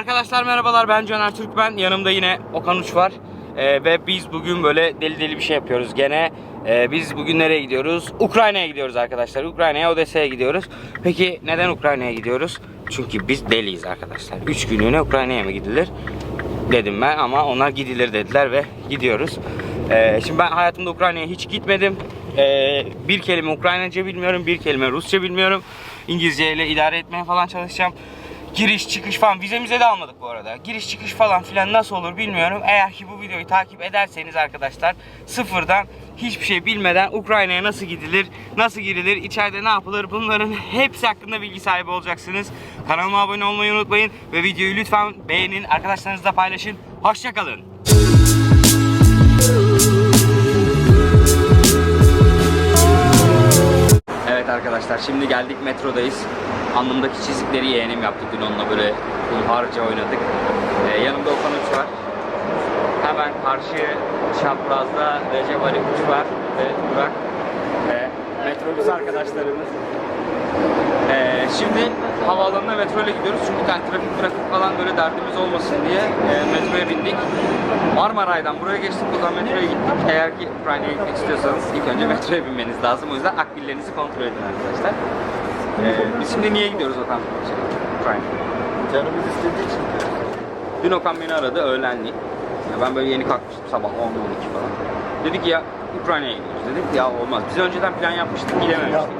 Arkadaşlar merhabalar ben Caner Türkmen. Yanımda yine Okan Uç var. Ee, ve biz bugün böyle deli deli bir şey yapıyoruz gene. Ee, biz bugün nereye gidiyoruz? Ukrayna'ya gidiyoruz arkadaşlar. Ukrayna'ya, Odessa'ya gidiyoruz. Peki neden Ukrayna'ya gidiyoruz? Çünkü biz deliyiz arkadaşlar. 3 günlüğüne Ukrayna'ya mı gidilir? Dedim ben ama onlar gidilir dediler ve gidiyoruz. Ee, şimdi ben hayatımda Ukrayna'ya hiç gitmedim. Ee, bir kelime Ukraynaca bilmiyorum, bir kelime Rusça bilmiyorum. İngilizce ile idare etmeye falan çalışacağım. Giriş çıkış falan vizemize de almadık bu arada. Giriş çıkış falan filan nasıl olur bilmiyorum. Eğer ki bu videoyu takip ederseniz arkadaşlar sıfırdan hiçbir şey bilmeden Ukrayna'ya nasıl gidilir, nasıl girilir, içeride ne yapılır bunların hepsi hakkında bilgi sahibi olacaksınız. Kanalıma abone olmayı unutmayın ve videoyu lütfen beğenin, arkadaşlarınızla paylaşın. Hoşçakalın. Evet arkadaşlar şimdi geldik metrodayız. Alnımdaki çizikleri yeğenim yaptı dün onunla böyle harca oynadık. Ee, yanımda Okan Uç var. Hemen karşı çaprazda Recep Ali Uç var ve Burak ve metrobüs arkadaşlarımız. Şimdi havaalanına metro ile gidiyoruz çünkü yani trafik trafik falan böyle derdimiz olmasın diye e, metroya bindik. Marmaray'dan buraya geçtik buradan metroya gittik. Eğer ki Ukrayna'ya gitmek istiyorsanız ilk önce metroya binmeniz lazım. O yüzden akbillerinizi kontrol edin arkadaşlar. Ee, biz şimdi niye gidiyoruz Okan? Şey, Ukrayna. Canımız istediği için. Dün Okan beni aradı öğlenliği. Ya ben böyle yeni kalkmıştım sabah 10-12 falan. Dedik ya Ukrayna'ya gidiyoruz dedik ya olmaz. Biz önceden plan yapmıştık Ya gidememiştik.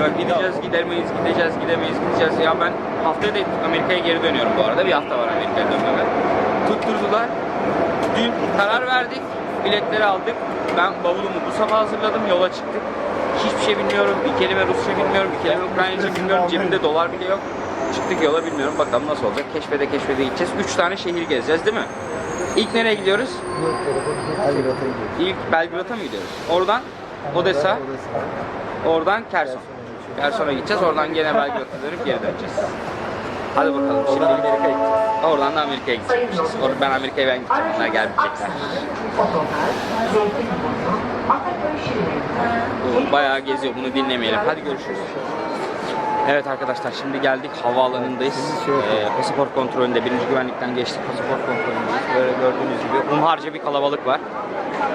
Ya gideceğiz, gidemeyiz, gideceğiz, gidemeyiz, gideceğiz. Ya ben haftaya da Amerika'ya geri dönüyorum bu arada. Bir hafta var Amerika'ya dönmeme. Tutturdular. Dün karar verdik. Biletleri aldık. Ben bavulumu bu sabah hazırladım. Yola çıktık. Hiçbir şey bilmiyorum. Bir kelime Rusça bilmiyorum. Bir kelime Ukraynaca bilmiyorum. Cebimde dolar bile yok. Çıktık yola bilmiyorum. Bakalım nasıl olacak. Keşfede keşfede gideceğiz. Üç tane şehir gezeceğiz değil mi? İlk nereye gidiyoruz? Belgrad'a gidiyoruz. İlk Belgrad'a mı gidiyoruz? Oradan Odessa, oradan Kerson. Kerson'a gideceğiz. Oradan gene Belgrad'a dönüp geri döneceğiz. Hadi bakalım. Şimdi Oradan Amerika'ya gideceğiz. oradan da Amerika'ya gidecekmişiz. Orada ben Amerika'ya ben gideceğim. Onlar gelmeyecekler. Bayağı geziyor. Bunu dinlemeyelim. Hadi görüşürüz. Evet arkadaşlar şimdi geldik havaalanındayız. Ee, pasaport kontrolünde birinci güvenlikten geçtik. Pasaport kontrolündeyiz. Böyle gördüğünüz gibi umharca bir kalabalık var.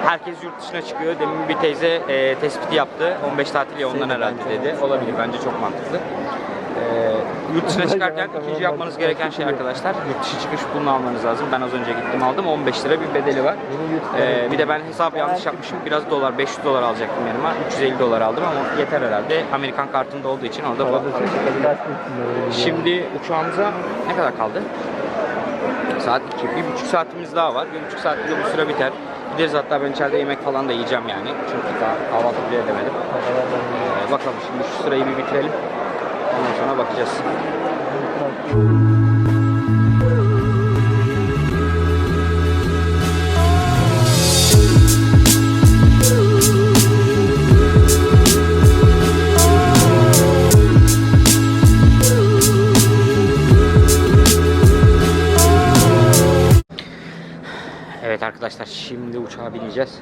Herkes yurt dışına çıkıyor. Demin bir teyze e, tespiti yaptı. 15 tatil ya ondan herhalde dedi. Olabilir bence çok mantıklı. Yurt dışına çıkarken ikinci yapmanız gereken şey arkadaşlar yurt dışı çıkış pulunu almanız lazım. Ben az önce gittim aldım 15 lira bir bedeli var. Ee, bir de ben hesap yanlış yapmışım. Biraz dolar 500 dolar alacaktım yanıma. 350 dolar aldım ama yeter herhalde. Amerikan kartında olduğu için orada bu. Şimdi uçağımıza ne kadar kaldı? Saat 2. Bir buçuk saatimiz daha var. Bir buçuk saatte bu süre biter. Gideriz hatta ben içeride yemek falan da yiyeceğim yani. Çünkü daha kahvaltı bile edemedim. Ee, bakalım şimdi şu sırayı bir bitirelim. Ondan sonra bakacağız. Evet arkadaşlar şimdi uçağa bineceğiz.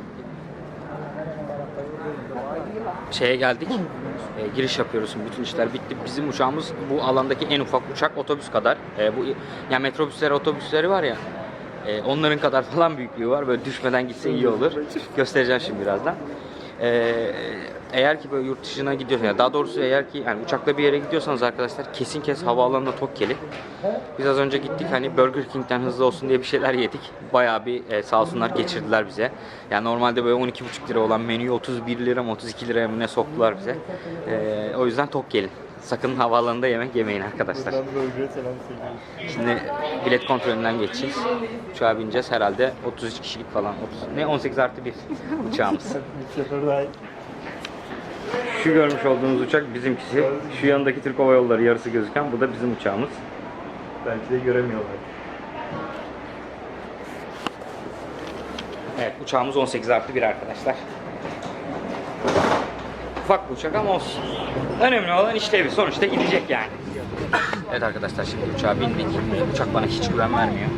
Şeye geldik. E, giriş yapıyoruz. Bütün işler bitti. Bizim uçağımız bu alandaki en ufak uçak otobüs kadar. E, bu ya metrobüsleri otobüsleri var ya. e, onların kadar falan büyüklüğü var. Böyle düşmeden gitse iyi olur. Göstereceğim şimdi birazdan. E, eğer ki böyle yurt dışına gidiyorsanız, yani daha doğrusu eğer ki yani uçakla bir yere gidiyorsanız arkadaşlar kesin kes havaalanına Tokkeli. Biz az önce gittik hani Burger King'den hızlı olsun diye bir şeyler yedik. Bayağı bir e, sağ olsunlar geçirdiler bize. Yani normalde böyle 12,5 lira olan menüyü 31 lira mı 32 liraya mı ne soktular bize. E, o yüzden tok gelin. Sakın havaalanında yemek yemeyin arkadaşlar. Şimdi bilet kontrolünden geçeceğiz. Uçağa bineceğiz herhalde 33 kişilik falan. 30, ne 18 artı 1 uçağımız. Şu görmüş olduğunuz uçak bizimkisi. Şu yanındaki Türk Hava Yolları yarısı gözüken bu da bizim uçağımız. belki de göremiyorlar. Evet uçağımız 18 artı 1 arkadaşlar. Ufak bir uçak ama olsun. Önemli olan işlevi. Sonuçta gidecek yani. Evet arkadaşlar şimdi uçağa bindik. Uçak bana hiç güven vermiyor.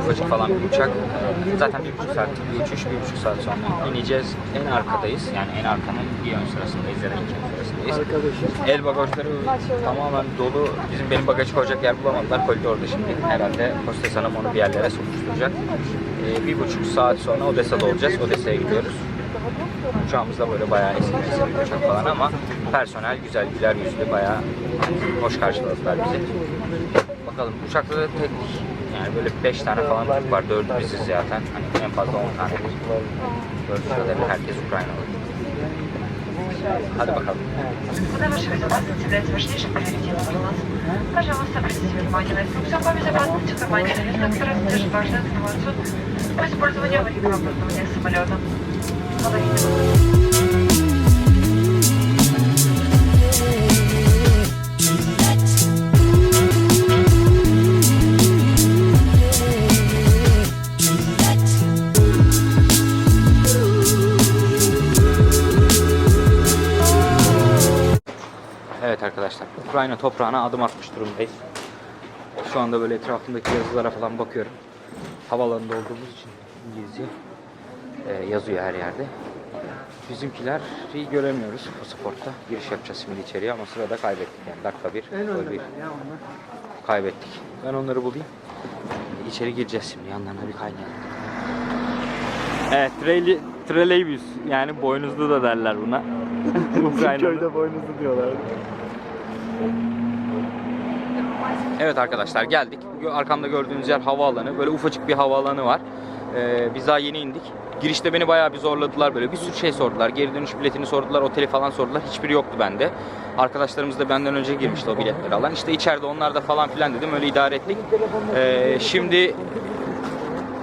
Ufacık falan bir uçak. Zaten bir buçuk saatlik bir uçuş, bir buçuk saat sonra ineceğiz. En arkadayız. Yani en arkanın bir ön sırasındayız ya da iki ön sırasındayız. bagajındayız. El bagajları tamamen dolu. Bizim benim bagajı koyacak yer bulamadılar. Kolide orada şimdi. Herhalde hostes hanım onu bir yerlere sokuşturacak. Ee, bir buçuk saat sonra Odessa'da olacağız. Odessa'ya gidiyoruz. Uçağımız da böyle bayağı eski nesil bir uçak falan ama personel güzel, güler yüzlü, bayağı hoş karşıladılar bizi. Bakalım uçakta da tek yani böyle 5 tane falan Türk var, 4'ü biziz zaten. Hani en fazla 10 tane. Gördüğünüz kadarıyla herkes Ukraynalı. Hadi bakalım. Ваша безопасность является важнейшим приоритетом для нас. Пожалуйста, обратите внимание на инструкцию по безопасности в кармане жилета, которая содержит важную информацию по использованию аварийного оборудования самолета. Ukrayna toprağına adım atmış durumdayız. Şu anda böyle etrafındaki yazılara falan bakıyorum. Havalarında olduğumuz için İngilizce e, yazıyor her yerde. Bizimkileri göremiyoruz pasaportta. Giriş yapacağız şimdi içeriye ama sırada kaybettik yani dakika bir, gol bir. Kaybettik. Ben onları bulayım. İçeri gireceğiz şimdi yanlarına bir kaynayalım. Evet, treli, treleybüs yani boynuzlu da derler buna. Ukrayna'da. Köyde boynuzu diyorlar. Evet arkadaşlar geldik. Bugün arkamda gördüğünüz yer havaalanı. Böyle ufacık bir havaalanı var. Ee, biz daha yeni indik. Girişte beni bayağı bir zorladılar böyle. Bir sürü şey sordular. Geri dönüş biletini sordular, oteli falan sordular. Hiçbiri yoktu bende. Arkadaşlarımız da benden önce girmişti o biletleri alan. İşte içeride onlar da falan filan dedim. Öyle idare ettik. Ee, şimdi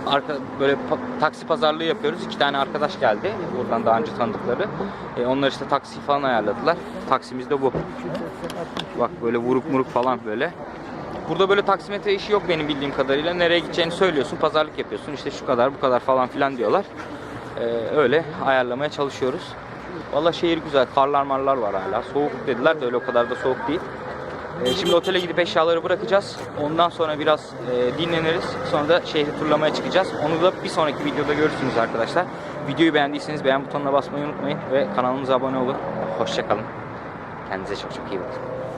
arka, böyle pa- taksi pazarlığı yapıyoruz. İki tane arkadaş geldi. Buradan daha önce tanıdıkları. Ee, onlar işte taksi falan ayarladılar. Taksimiz de bu. Bak böyle vuruk muruk falan böyle. Burada böyle taksimetre işi yok benim bildiğim kadarıyla. Nereye gideceğini söylüyorsun, pazarlık yapıyorsun. İşte şu kadar, bu kadar falan filan diyorlar. Ee, öyle ayarlamaya çalışıyoruz. Valla şehir güzel, karlar marlar var hala. Soğuk dediler de öyle o kadar da soğuk değil. Ee, şimdi otele gidip eşyaları bırakacağız. Ondan sonra biraz e, dinleniriz. Sonra da şehri turlamaya çıkacağız. Onu da bir sonraki videoda görürsünüz arkadaşlar. Videoyu beğendiyseniz beğen butonuna basmayı unutmayın ve kanalımıza abone olun. Hoşçakalın. Kendinize çok çok iyi bakın.